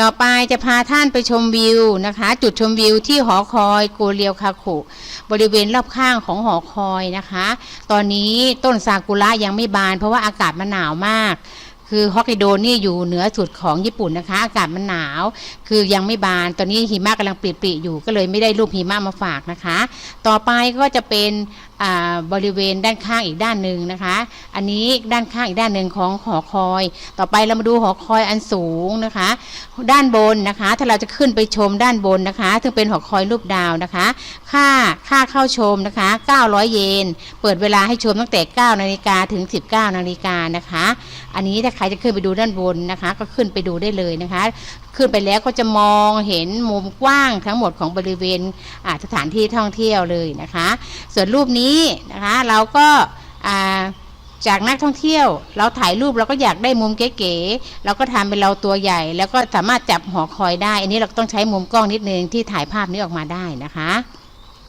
ต่อไปจะพาท่านไปชมวิวนะคะ จุดชมวิวที่หอคอยโกเรียวคาคุบริเวณรอบข้างของหอคอยนะคะ ตอนนี้ต้นซากุระยังไม่บาน เพราะว่าอากาศมันหนาวมาก คือฮอกไกโดนี่อยู่เหนือสุดของญี่ปุ่นนะคะ อากาศมันหนาว คือยังไม่บาน ตอนนี้หิมะกำลังปริๆอยู่ ก็เลยไม่ได้รูปหิมะมาฝากนะคะ ต่อไปก็จะเป็นอ่าบริเวณด้านข้างอีกด้านหนึ่งนะคะ อันนี้ด้านข้างอีกด้านหนึ่งของหอคอย ต่อไปเรามาดูหอคอยอันสูงนะคะ ด้านบนนะคะ ถ้าเราจะขึ้นไปชมด้านบนนะคะ ซึ่งเป็นหอคอยรูปดาวนะคะ ค่าค่าเข้าชมนะคะ 900 เยน เปิดเวลาให้ชมตั้งแต่ 9 นาฬิกาถึง 19 นาฬิกานะคะ อันนี้ถ้าใครจะขึ้นไปดูด้านบนนะคะ ก็ขึ้นไปดูได้เลยนะคะ ขึ้นไปแล้วก็จะมองเห็นมุมกว้างทั้งหมดของบริเวณสถานที่ท่องเที่ยวเลยนะคะ ส่วนรูปนี้นะคะเราก็จากนักท่องเที่ยว เราถ่ายรูปเราก็อยากได้มุมเก๋ๆเราก็ทำเป็นเราตัวใหญ่ แล้วก็สามารถจับหอคอยได้ อันนี้เราต้องใช้มุมกล้องนิดนึงที่ถ่ายภาพนี้ออกมาได้นะคะ